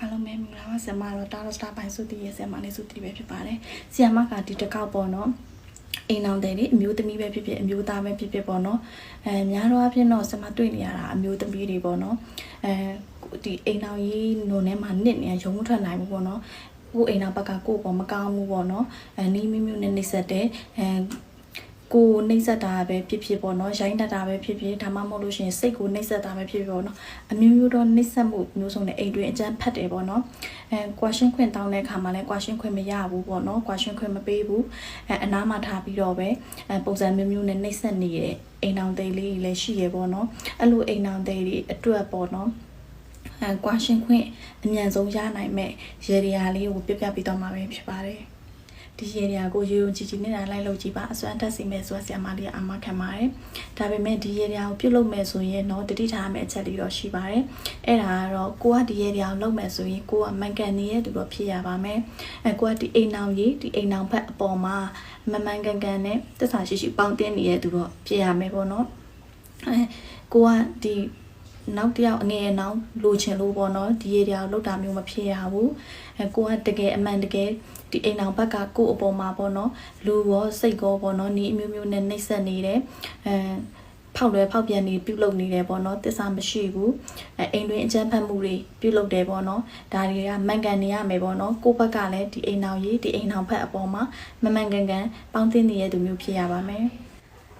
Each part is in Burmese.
အားလုံးပဲမင်္ဂလာပါဆရာမတော့တာတော့စတာပိုင်းစုတည်ရဲ့ဆရာမလေးစုတည်ပဲဖြစ်ပါတယ်ဆရာမကဒီတစ်ခေါက်ပေါ့နော်အိမ်အောင်တဲ့လေအမျိုးသမီးပဲဖြစ်ဖြစ်အမျိုးသားပဲဖြစ်ဖြစ်ပေါ့နော်အဲများတော့အဖြစ်တော့ဆရာမတွေ့နေရတာအမျိုးသမီးတွေပေါ့နော်အဲဒီအိမ်အောင်ကြီးနုံထဲမှာနစ်နေရုံမထွက်နိုင်ဘူးပေါ့နော်ကိုအိမ်အောင်ဘက်ကကိုပေါ့မကောင်းဘူးပေါ့နော်အဲနီးမျိုးမျိုးနဲ့နှိမ့်ဆက်တယ်အဲ ကိုနှိမ့်ဆက်တာပဲဖြစ်ဖြစ်ပေါ့နော်ရိုင်းတတ်တာပဲဖြစ်ဖြစ်ဒါမှမဟုတ်လို့ရှိရင်စိတ်ကိုနှိမ့်ဆက်တာပဲဖြစ်ဖြစ်ပေါ့နော်အမျိုးမျိုးတော့နှိမ့်ဆက်မှုမျိုးစုံနဲ့အိမ်တွင်အကျန်းဖတ်တယ်ပေါ့နော်အဲကွာရှင်းခွင့်တောင်းတဲ့အခါမှာလည်းကွာရှင်းခွင့်မရဘူးပေါ့နော်ကွာရှင်းခွင့်မပေးဘူးအဲအနားမှာထားပြီးတော့ပဲအဲပုံစံမျိုးမျိုးနဲ့နှိမ့်ဆက်နေတဲ့အိမ်အောင်သေးလေးတွေလည်းရှိရပေါ့နော်အဲ့လိုအိမ်အောင်သေးတွေအတွက်ပေါ့နော်အဲကွာရှင်းခွင့်အမြန်ဆုံးရနိုင်မဲ့ရေဒီယာလေးကိုပြပြပေးတော့မှာပဲဖြစ်ပါတယ် ဒီရေဒီယာကိုရေုံကြည်ကြည်နဲ့လိုက်လို့ကြည့်ပါအစွမ်းတက်စီမဲ့ဆိုဆရာမလေးကအမခံပါတယ်ဒါပေမဲ့ဒီရေဒီယာကိုပြုတ်လုပ်မယ်ဆိုရင်တော့တတိထားမယ့်အချက်လေးတော့ရှိပါတယ်အဲ့ဒါကတော့ကိုကဒီရေဒီယာကိုလုပ်မယ်ဆိုရင်ကိုကမန်ကန်နေရဲ့သူတော့ဖြစ်ရပါမယ်အဲကိုကဒီအိမ်နောင်ကြီးဒီအိမ်နောင်ဖက်အပေါ်မှာမမှန်ကန်ကန်နဲ့တက်ဆာရှိရှိပေါင်းတင်းနေရဲ့သူတော့ဖြစ်ရမယ်ပေါ့နော်အဲကိုကဒီ နောက်တစ်ယောက်အငယ်နောက်လိုချင်လို့ပေါ့နော်ဒီရေဒီယာကိုလောက်တာမျိုးမဖြစ်ရဘူးအဲကိုကတကယ်အမှန်တကယ်ဒီအိမ်အောင်ဘက်ကကို့အပေါ်မှာပေါ့နော်လူရောစိတ်ရောပေါ့နော်နီးအမျိုးမျိုးနဲ့နှိမ့်ဆက်နေတယ်အဲဖောက်လွယ်ဖောက်ပြန်နေပြုတ်လုပ်နေတယ်ပေါ့နော်တစ္ဆာမရှိဘူးအဲအိမ်တွင်အကြမ်းဖက်မှုတွေပြုတ်လုပ်တယ်ပေါ့နော်ဒါတွေကမှန်ကန်နေရမယ်ပေါ့နော်ကိုယ့်ဘက်ကလည်းဒီအိမ်အောင်ရေးဒီအိမ်အောင်ဖက်အပေါ်မှာမမှန်ကန်ကန်ပေါင်းသင်းနေတဲ့သူမျိုးဖြစ်ရပါမယ်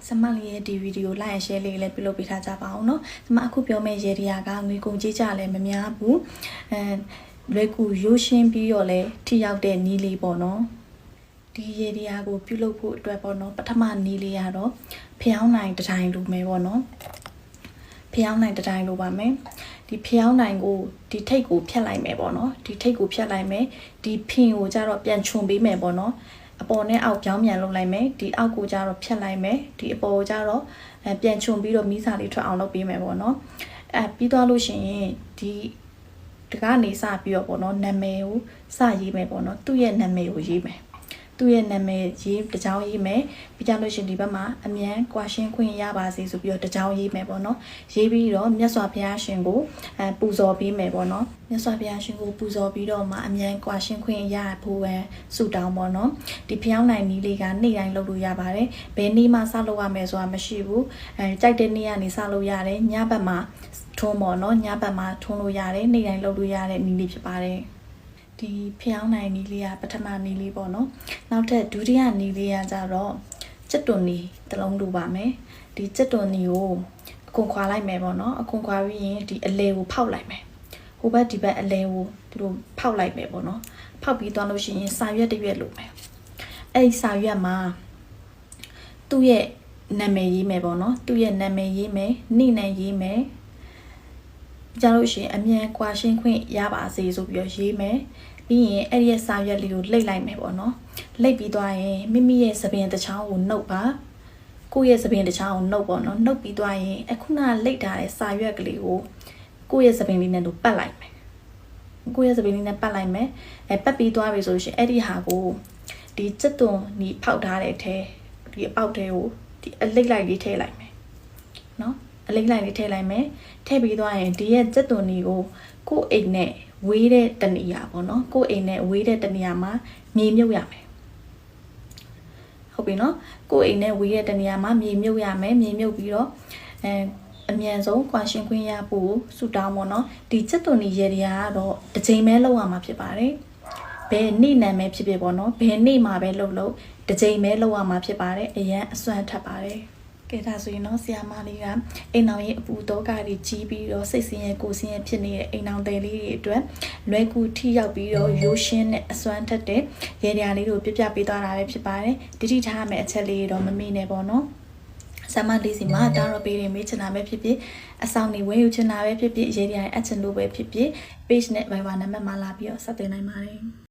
စမလေးရဲ့ဒီဗီဒီယို like and share လေးလည်းပြုလုပ်ပေးထားကြပါအောင်နော်စမအခုပြောမယ့်ရေဒီယာကငွေကုန်ကြေးကြလည်းမများဘူးအဲလွယ်ကူရိုးရှင်းပြီးတော့လည်းထိရောက်တဲ့နီးလေးပေါ့နော်ဒီရေဒီယာကိုပြုလုပ်ဖို့အတွက်ပေါ့နော်ပထမနီးလေးကတော့ဖျောင်းနိုင်တတိုင်းလိုမယ်ပေါ့နော်ဖျောင်းနိုင်တတိုင်းလိုပါမယ်ဒီဖျောင်းနိုင်ကိုဒီထိတ်ကိုဖြတ်လိုက်မယ်ပေါ့နော်ဒီထိတ်ကိုဖြတ်လိုက်မယ်ဒီဖင်ကိုကြတော့ပြန်ခြုံပေးမယ်ပေါ့နော် အပေါ်နဲ့အောက်ပြောင်းပြန်လုပ်လိုက်မယ်ဒီအောက်ကိုကြတော့ဖြတ်လိုက်မယ်ဒီအပေါ်ကိုကြတော့ပြန်ခြုံပြီးတော့မီးစာလေးထွက်အောင်လုပ်ပေးမယ်ပေါ့နော်အဲပြီးသွားလို့ရှိရင်ဒီတကနေစပြီးတော့ပေါ့နော်နာမည်ကိုစရေးမယ်ပေါ့နော်သူ့ရဲ့နာမည်ကိုရေးမယ် သူ့ရဲ့နာမည်ရေးတကြောင်ရေးမယ်ပြီးကြလို့ရှင်ဒီဘက်မှာအမြန်ကွာရှင်းခွင့်ရပါစေဆိုပြီးတော့တကြောင်ရေးမယ်ပေါ့နော်ရေးပြီးတော့မြတ်စွာဘုရားရှင်ကိုအဲပူဇော်ပေးမယ်ပေါ့နော်မြတ်စွာဘုရားရှင်ကိုပူဇော်ပြီးတော့မှအမြန်ကွာရှင်းခွင့်ရဖို့ပဲဆုတောင်းပေါ့နော်ဒီဖျောင်းနိုင်နည်းလေးကနေ့တိုင်းလုပ်လို့ရပါတယ်ဘယ်နေ့မှစလုပ်ရမယ်ဆိုတာမရှိဘူးအဲကြိုက်တဲ့နေ့ကနေစလုပ်ရတယ်ညဘက်မှာထုံးပေါ့နော်ညဘက်မှာထုံးလို့ရတယ်နေ့တိုင်းလုပ်လို့ရတဲ့နည်းလေးဖြစ်ပါတယ် ဒီဖျောင်းနိုင်နီးလေးကပထမနီးလေးပေါ့နော်နောက်ထပ်ဒုတိယနီးလေးကကြတော့စက်တွန်နီးတစ်လုံးလိုပါမယ်ဒီစက်တွန်နီးကိုအကုန်ခွာလိုက်မယ်ပေါ့နော်အကုန်ခွာပြီးရင်ဒီအလဲကိုဖောက်လိုက်မယ်ဟိုဘက်ဒီဘက်အလဲကိုသူတို့ဖောက်လိုက်မယ်ပေါ့နော်ဖောက်ပြီးသွားလို့ရှိရင်စာရွက်တစ်ရွက်လိုမယ်အဲ့ဒီစာရွက်မှာသူ့ရဲ့နာမည်ရေးမယ်ပေါ့နော်သူ့ရဲ့နာမည်ရေးမယ်နေ့နဲ့ရေးမယ် ကြားလို့ရှိရင်အမြန်ကွာရှင်းခွင့်ရပါစေဆိုပြီးတော့ရေးမယ်ပြီးရင်အဲ့ဒီရဲ့စာရွက်လေးကိုလှိတ်လိုက်မယ်ပေါ့နော်လှိတ်ပြီးသွားရင်မိမိရဲ့သပင်တစ်ချောင်းကိုနှုတ်ပါကိုယ့်ရဲ့သပင်တစ်ချောင်းကိုနှုတ်ပေါ့နော်နှုတ်ပြီးသွားရင်အခုနလိတ်ထားတဲ့စာရွက်ကလေးကိုကိုယ့်ရဲ့သပင်လေးနဲ့တို့ပတ်လိုက်မယ်ကိုယ့်ရဲ့သပင်လေးနဲ့ပတ်လိုက်မယ်အဲပတ်ပြီးသွားပြီဆိုလို့ရှိရင်အဲ့ဒီဟာကိုဒီစက်သွန်ဒီဖောက်ထားတဲ့အထဲဒီအပေါက်ထဲကိုဒီအလိတ်လိုက်လေးထည့်လိုက်မယ်နော် အလိမ့်လိုက်လေးထည့်လိုက်မယ်ထည့်ပြီးသွားရင်ဒီရဲ့စက်သွန်ဒီကိုကိုယ့်အိမ်နဲ့ဝေးတဲ့တနေရာပေါ့နော်ကိုယ့်အိမ်နဲ့ဝေးတဲ့တနေရာမှာမြေမြုပ်ရမယ်ဟုတ်ပြီနော်ကိုယ့်အိမ်နဲ့ဝေးတဲ့တနေရာမှာမြေမြုပ်ရမယ်မြေမြုပ်ပြီးတော့အဲအမြန်ဆုံးကွာရှင်းခွင့်ရဖို့ဆူတောင်းပေါ့နော်ဒီစက်သွန်ဒီရေဒီယာကတော့တစ်ချိန်ပဲလောက်ရမှာဖြစ်ပါတယ်ဘယ်နေ့နာမည်ဖြစ်ဖြစ်ပေါ့နော်ဘယ်နေ့မှာပဲလှုပ်လို့တစ်ချိန်ပဲလောက်ရမှာဖြစ်ပါတယ်အရန်အစွမ်းထပ်ပါတယ် ကဲဒါဆိုရင်တော့ဆီယာမလေးကအိမ်အောင်ရဲ့အပူတော့ကတွေကြီးပြီးတော့စိတ်ဆင်းရဲကိုယ်ဆင်းရဲဖြစ်နေတဲ့အိမ်အောင်တယ်လေးတွေအတွက်လွယ်ကူထိရောက်ပြီးတော့ရိုးရှင်းတဲ့အစွမ်းထက်တဲ့ရေဒီယာလေးတို့ပြပြပေးသွားတာပဲဖြစ်ပါတယ်တတိထားမယ်အချက်လေးတော့မမေ့နဲ့ပေါ့နော်ဆမလေးစီမှာတာတော့ပေးနေမေးချင်တာပဲဖြစ်ဖြစ်အဆောင်နေဝယ်ယူချင်တာပဲဖြစ်ဖြစ်ရေဒီယာအချင်လို့ပဲဖြစ်ဖြစ် page နဲ့ Viber နံပါတ်မှာလာပြီးတော့ဆက်သွင်းနိုင်ပါတယ်